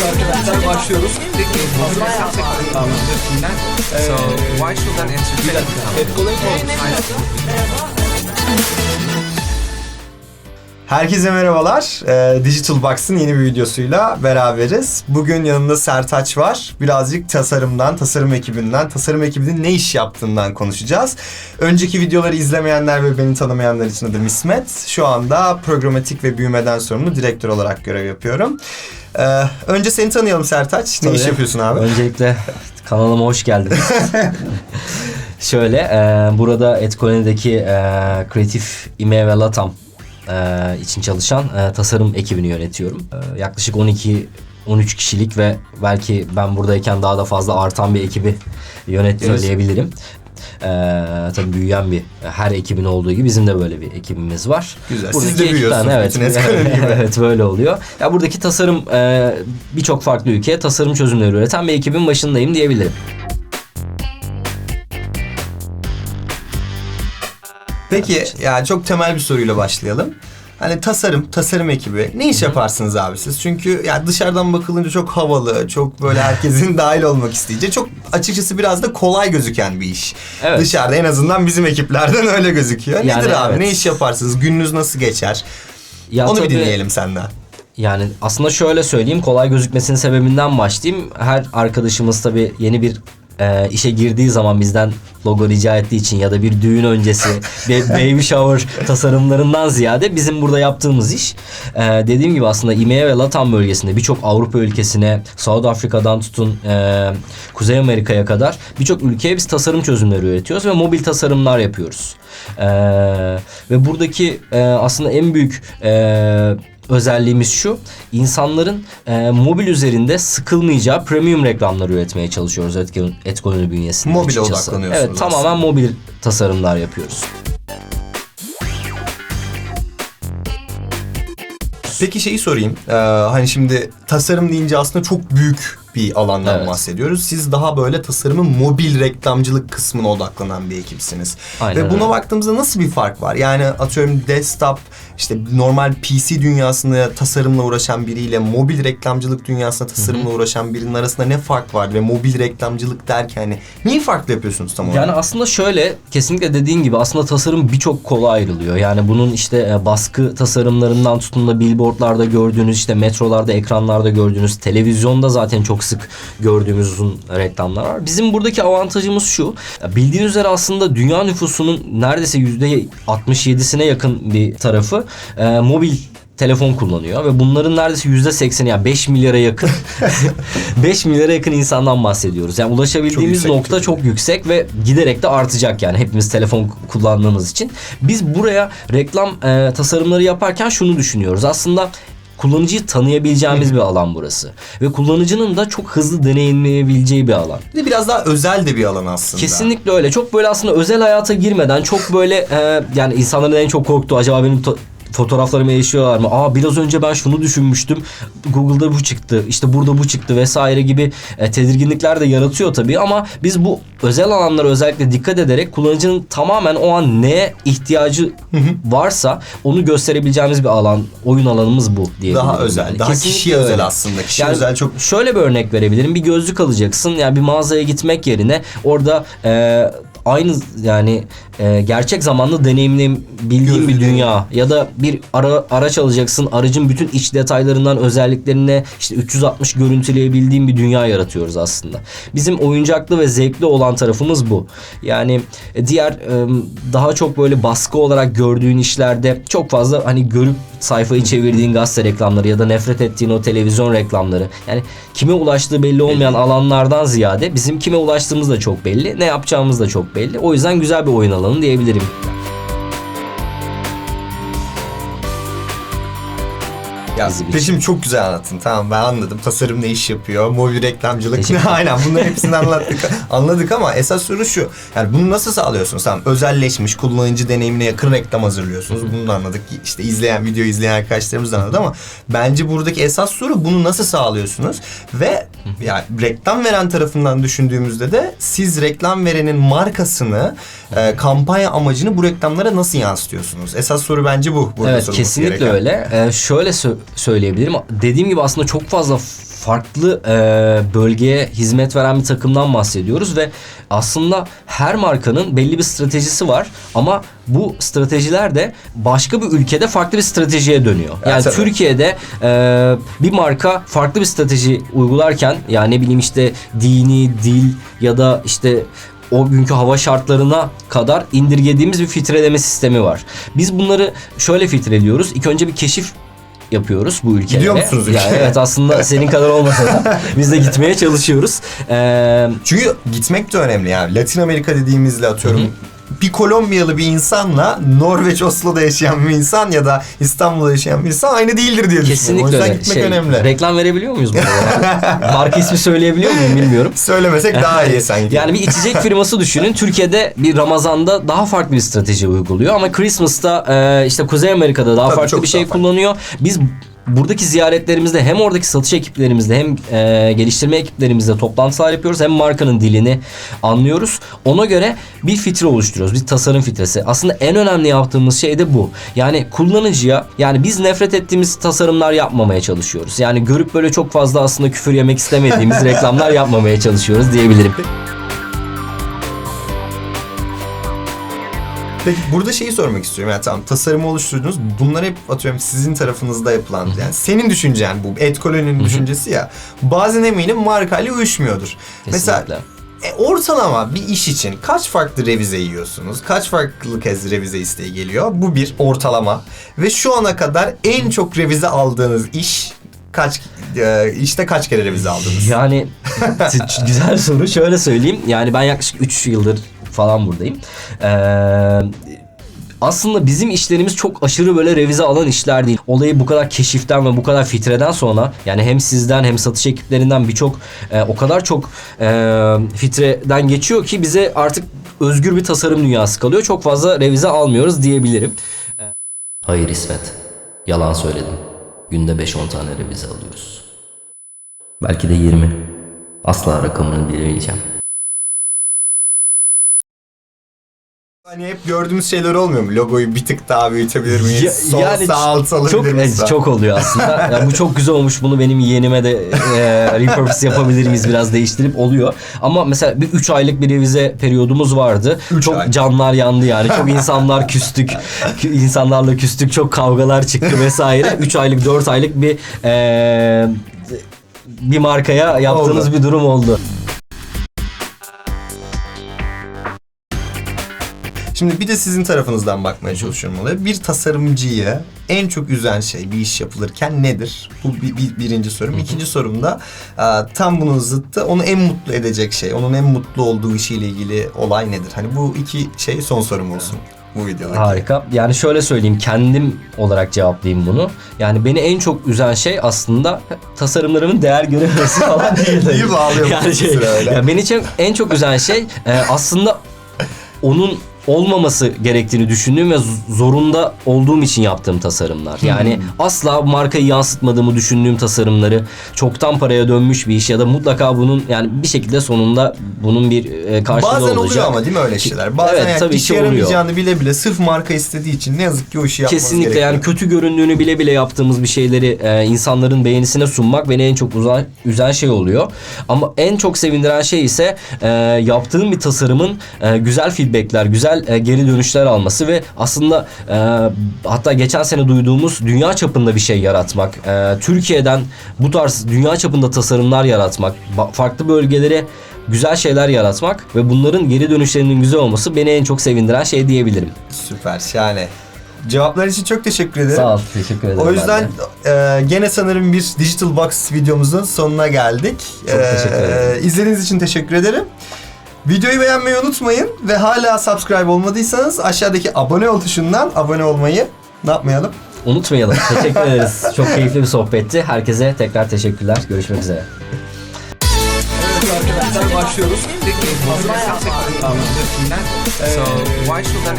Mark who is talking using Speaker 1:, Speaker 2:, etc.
Speaker 1: Arkadaşlar başlıyoruz.
Speaker 2: So why should an entertainment
Speaker 3: Herkese merhabalar. Ee, Digital Box'ın yeni bir videosuyla beraberiz. Bugün yanımda Sertaç var. Birazcık tasarımdan, tasarım ekibinden, tasarım ekibinin ne iş yaptığından konuşacağız. Önceki videoları izlemeyenler ve beni tanımayanlar için adım İsmet. Şu anda programatik ve büyümeden sorumlu direktör olarak görev yapıyorum. Ee, önce seni tanıyalım Sertaç. Ne iş
Speaker 4: Tabii.
Speaker 3: yapıyorsun abi?
Speaker 4: Öncelikle kanalıma hoş geldiniz. Şöyle, e, burada Etkone'deki e, Kreatif İme ve Latam e, için çalışan e, tasarım ekibini yönetiyorum. E, yaklaşık 12 13 kişilik ve belki ben buradayken daha da fazla artan bir ekibi yönet söyleyebilirim. E, tabii büyüyen bir her ekibin olduğu gibi bizim de böyle bir ekibimiz var.
Speaker 3: Güzel.
Speaker 4: Buradaki
Speaker 3: Siz de büyüyorsunuz.
Speaker 4: Evet,
Speaker 3: Etkonen gibi.
Speaker 4: evet böyle oluyor. Ya buradaki tasarım e, birçok farklı ülkeye tasarım çözümleri üreten bir ekibin başındayım diyebilirim.
Speaker 3: Peki yani çok temel bir soruyla başlayalım. Hani tasarım, tasarım ekibi ne iş yaparsınız abi siz? Çünkü yani dışarıdan bakılınca çok havalı, çok böyle herkesin dahil olmak isteyeceği, çok açıkçası biraz da kolay gözüken bir iş.
Speaker 4: Evet.
Speaker 3: Dışarıda en azından bizim ekiplerden öyle gözüküyor.
Speaker 4: Yani
Speaker 3: Nedir abi?
Speaker 4: evet.
Speaker 3: Ne iş yaparsınız? Gününüz nasıl geçer?
Speaker 4: Ya
Speaker 3: Onu bir
Speaker 4: tabii-
Speaker 3: dinleyelim senden.
Speaker 4: Yani aslında şöyle söyleyeyim kolay gözükmesinin sebebinden başlayayım. Her arkadaşımız tabii yeni bir e, işe girdiği zaman bizden logo rica ettiği için ya da bir düğün öncesi bir baby shower tasarımlarından ziyade bizim burada yaptığımız iş e, dediğim gibi aslında İMEA ve Latam bölgesinde birçok Avrupa ülkesine South Afrika'dan tutun e, Kuzey Amerika'ya kadar birçok ülkeye biz tasarım çözümleri üretiyoruz ve mobil tasarımlar yapıyoruz. E, ve buradaki e, aslında en büyük e, özelliğimiz şu. insanların e, mobil üzerinde sıkılmayacağı premium reklamlar üretmeye çalışıyoruz Etko- Etkonomi bünyesinde
Speaker 3: Mobile
Speaker 4: açıkçası.
Speaker 3: odaklanıyorsunuz
Speaker 4: Evet tamamen mobil tasarımlar yapıyoruz.
Speaker 3: Peki şeyi sorayım. Ee, hani şimdi tasarım deyince aslında çok büyük bir alandan
Speaker 4: Evet.
Speaker 3: bahsediyoruz. Siz daha böyle tasarımın mobil reklamcılık kısmına odaklanan bir ekipsiniz.
Speaker 4: Aynen
Speaker 3: Ve buna
Speaker 4: öyle.
Speaker 3: baktığımızda nasıl bir fark var? Yani atıyorum desktop, işte normal PC dünyasında tasarımla uğraşan biriyle mobil reklamcılık dünyasında tasarımla uğraşan birinin arasında ne fark var? Ve mobil reklamcılık derken hani neyi farklı yapıyorsunuz tam olarak?
Speaker 4: Yani aslında şöyle kesinlikle dediğin gibi aslında tasarım birçok kola ayrılıyor. Yani bunun işte e, baskı tasarımlarından tutun da billboardlarda gördüğünüz işte metrolarda ekranlarda gördüğünüz televizyonda zaten çok sık gördüğümüz uzun reklamlar var. Bizim buradaki avantajımız şu. Bildiğiniz üzere aslında dünya nüfusunun neredeyse yüzde 67'sine yakın bir tarafı e, mobil telefon kullanıyor ve bunların neredeyse yüzde sekseni yani 5 milyara yakın 5 milyara yakın insandan bahsediyoruz. Yani ulaşabildiğimiz
Speaker 3: yüksek,
Speaker 4: nokta
Speaker 3: çok
Speaker 4: çok yüksek ve giderek de artacak yani hepimiz telefon kullandığımız için. Biz buraya reklam e, tasarımları yaparken şunu düşünüyoruz. Aslında kullanıcıyı tanıyabileceğimiz bir alan burası. Ve kullanıcının da çok hızlı deneyimleyebileceği bir alan.
Speaker 3: Bir de biraz daha özel de bir alan aslında.
Speaker 4: Kesinlikle öyle. Çok böyle aslında özel hayata girmeden çok böyle e, yani insanların en çok korktuğu acaba benim fotoğraflarımı erişiyorlar mı? Aa biraz önce ben şunu düşünmüştüm. Google'da bu çıktı. işte burada bu çıktı vesaire gibi e, tedirginlikler de yaratıyor tabii ama biz bu özel alanlara özellikle dikkat ederek kullanıcının tamamen o an neye ihtiyacı varsa onu gösterebileceğimiz bir alan, oyun alanımız bu diye.
Speaker 3: Daha özel, daha kişiye özel aslında. Kişiye özel çok-
Speaker 4: Şöyle bir örnek verebilirim. Bir gözlük alacaksın. Yani bir mağazaya gitmek yerine orada e, aynı yani e, gerçek zamanlı deneyimleyebildiğin bir dünya ya da bir ara, araç alacaksın. Aracın bütün iç detaylarından özelliklerine işte 360 görüntüleyebildiğin bir dünya yaratıyoruz aslında. Bizim oyuncaklı ve zevkli olan tarafımız bu. Yani e, diğer e, daha çok böyle baskı olarak gördüğün işlerde çok fazla hani görüp sayfayı çevirdiğin gazete reklamları ya da nefret ettiğin o televizyon reklamları. Yani kime ulaştığı belli olmayan alanlardan ziyade bizim kime ulaştığımız da çok belli. Ne yapacağımız da çok belli. O yüzden güzel bir oyun alanı diyebilirim.
Speaker 3: Ya
Speaker 4: bizim için.
Speaker 3: Peşim çok güzel anlattın. Tamam ben anladım. Tasarım ne iş yapıyor? Mobil reklamcılık. Aynen bunların hepsini anlattık. anladık ama esas soru şu. Yani bunu nasıl sağlıyorsunuz? Tamam özelleşmiş kullanıcı deneyimine yakın reklam hazırlıyorsunuz. Bunu da anladık. İşte izleyen video izleyen arkadaşlarımız da anladı ama bence buradaki esas soru bunu nasıl sağlıyorsunuz? Ve ya reklam veren tarafından düşündüğümüzde de siz reklam verenin markasını, e, kampanya amacını bu reklamlara nasıl yansıtıyorsunuz? Esas soru bence bu. Burada
Speaker 4: evet kesinlikle
Speaker 3: gereken.
Speaker 4: öyle. Ee, şöyle söyleyebilirim. Dediğim gibi aslında çok fazla farklı e, bölgeye hizmet veren bir takımdan bahsediyoruz ve aslında her markanın belli bir stratejisi var ama bu stratejiler de başka bir ülkede farklı bir stratejiye dönüyor. Yani
Speaker 3: tabii.
Speaker 4: Türkiye'de e, bir marka farklı bir strateji uygularken yani ne bileyim işte dini, dil ya da işte o günkü hava şartlarına kadar indirgediğimiz bir filtreleme sistemi var. Biz bunları şöyle filtreliyoruz. İlk önce bir keşif yapıyoruz bu ülkelere.
Speaker 3: Gidiyor musunuz
Speaker 4: Yani
Speaker 3: ülkeye?
Speaker 4: evet aslında senin kadar olmasa da biz de gitmeye çalışıyoruz. Ee,
Speaker 3: Çünkü gitmek de önemli yani. Latin Amerika dediğimizle atıyorum bir Kolombiyalı bir insanla Norveç Oslo'da yaşayan bir insan ya da İstanbul'da yaşayan bir insan aynı değildir diye düşünüyorum.
Speaker 4: Kesinlikle
Speaker 3: yüzden
Speaker 4: öyle.
Speaker 3: gitmek
Speaker 4: Şey,
Speaker 3: önemli.
Speaker 4: Reklam verebiliyor muyuz burada? Marka ismi söyleyebiliyor muyum bilmiyorum.
Speaker 3: Söylemesek daha iyi sanki.
Speaker 4: Yani bir içecek firması düşünün. Türkiye'de bir Ramazan'da daha farklı bir strateji uyguluyor ama Christmas'ta e, işte Kuzey Amerika'da daha
Speaker 3: Tabii,
Speaker 4: farklı bir şey
Speaker 3: farklı.
Speaker 4: kullanıyor. Biz buradaki ziyaretlerimizde hem oradaki satış ekiplerimizde hem e, geliştirme ekiplerimizde toplantılar yapıyoruz hem markanın dilini anlıyoruz. Ona göre bir filtre oluşturuyoruz. Bir tasarım filtresi. Aslında en önemli yaptığımız şey de bu. Yani kullanıcıya yani biz nefret ettiğimiz tasarımlar yapmamaya çalışıyoruz. Yani görüp böyle çok fazla aslında küfür yemek istemediğimiz reklamlar yapmamaya çalışıyoruz diyebilirim.
Speaker 3: Peki burada şeyi sormak istiyorum. Yani tamam tasarımı oluşturdunuz. Bunlar hep atıyorum sizin tarafınızda yapılan. Yani senin düşüncen bu. Et koloninin düşüncesi ya. Bazen eminim markayla uyuşmuyordur. Mesela
Speaker 4: Kesinlikle.
Speaker 3: e, ortalama bir iş için kaç farklı revize yiyorsunuz? Kaç farklı kez revize isteği geliyor? Bu bir ortalama. Ve şu ana kadar en çok revize aldığınız iş kaç e, işte kaç kere revize aldınız?
Speaker 4: Yani güzel soru. Şöyle söyleyeyim. Yani ben yaklaşık 3 yıldır falan buradayım. Ee, aslında bizim işlerimiz çok aşırı böyle revize alan işler değil. Olayı bu kadar keşiften ve bu kadar filtreden sonra yani hem sizden hem satış ekiplerinden birçok e, o kadar çok e, filtreden geçiyor ki bize artık özgür bir tasarım dünyası kalıyor. Çok fazla revize almıyoruz diyebilirim. Hayır İsmet. Yalan söyledim. Günde 5-10 tane revize alıyoruz. Belki de 20. Asla rakamını bilemeyeceğim.
Speaker 3: Hani hep gördüğümüz şeyler olmuyor mu? Logoyu bir tık daha büyütebilir miyiz?
Speaker 4: Ya-
Speaker 3: Sol
Speaker 4: yani
Speaker 3: sağ alt alabilir
Speaker 4: Çok
Speaker 3: miyiz?
Speaker 4: evet, çok oluyor aslında. Ya bu çok güzel olmuş. Bunu benim yeğenime de e, repurpose yapabilir miyiz biraz değiştirip oluyor. Ama mesela bir 3 aylık bir revize periyodumuz vardı.
Speaker 3: Üç
Speaker 4: çok
Speaker 3: ay.
Speaker 4: canlar yandı yani. Çok insanlar küstük. Kü- insanlarla küstük. Çok kavgalar çıktı vesaire. 3 aylık 4 aylık bir e, bir markaya yaptığınız
Speaker 3: Oldu.
Speaker 4: bir durum oldu.
Speaker 3: Şimdi bir de sizin tarafınızdan bakmaya çalışıyorum olaya. Bir tasarımcıyı en çok üzen şey bir iş yapılırken nedir? Bu bir, bir- birinci sorum. İkinci sorum da e, tam bunun zıttı. Onu en mutlu edecek şey, onun en mutlu olduğu işiyle ilgili olay nedir? Hani bu iki şey son sorum olsun bu videodaki.
Speaker 4: Harika. Yani şöyle söyleyeyim kendim olarak cevaplayayım bunu. Yani beni en çok üzen şey aslında tasarımlarımın değer görememesi falan değil.
Speaker 3: İyi bağlıyor
Speaker 4: yani şey,
Speaker 3: sıra öyle.
Speaker 4: ya beni en çok üzen şey e, aslında onun olmaması gerektiğini düşündüğüm ve zorunda olduğum için yaptığım tasarımlar. Yani
Speaker 3: Hmm.
Speaker 4: asla markayı yansıtmadığımı düşündüğüm tasarımları çoktan paraya dönmüş bir iş ya da mutlaka bunun yani bir şekilde sonunda bunun bir e, karşılığı
Speaker 3: Bazen
Speaker 4: olacak.
Speaker 3: oluyor ama değil mi öyle şeyler? Bazen
Speaker 4: Evet,
Speaker 3: yani
Speaker 4: tabii
Speaker 3: işe yaramayacağını bile bile sırf marka istediği için ne yazık ki o işi yapmanız
Speaker 4: Kesinlikle
Speaker 3: gerekiyor.
Speaker 4: yani kötü göründüğünü bile bile yaptığımız bir şeyleri e, insanların beğenisine sunmak beni en çok uzan, üzen şey oluyor. Ama en çok sevindiren şey ise e, yaptığım bir tasarımın e, güzel feedbackler, güzel e, geri dönüşler alması ve aslında e, hatta geçen sene duyduğumuz dünya çapında bir şey yaratmak. E, Türkiye'den bu tarz dünya çapında tasarımlar yaratmak, farklı bölgelere güzel şeyler yaratmak ve bunların geri dönüşlerinin güzel olması beni en çok sevindiren şey diyebilirim.
Speaker 3: Süper şahane. Cevaplar için çok teşekkür ederim.
Speaker 4: Sağ ol, teşekkür ederim.
Speaker 3: O yüzden
Speaker 4: de.
Speaker 3: e, gene sanırım bir Digital Box videomuzun sonuna geldik.
Speaker 4: Çok teşekkür ederim.
Speaker 3: İzlediğiniz için teşekkür ederim. Videoyu beğenmeyi unutmayın ve hala subscribe olmadıysanız aşağıdaki abone ol tuşundan abone olmayı ne yapmayalım?
Speaker 4: Unutmayalım. Teşekkür ederiz. Çok keyifli bir sohbetti. Herkese tekrar teşekkürler. Görüşmek üzere.
Speaker 2: Arkadaşlar başlıyoruz. So why should an?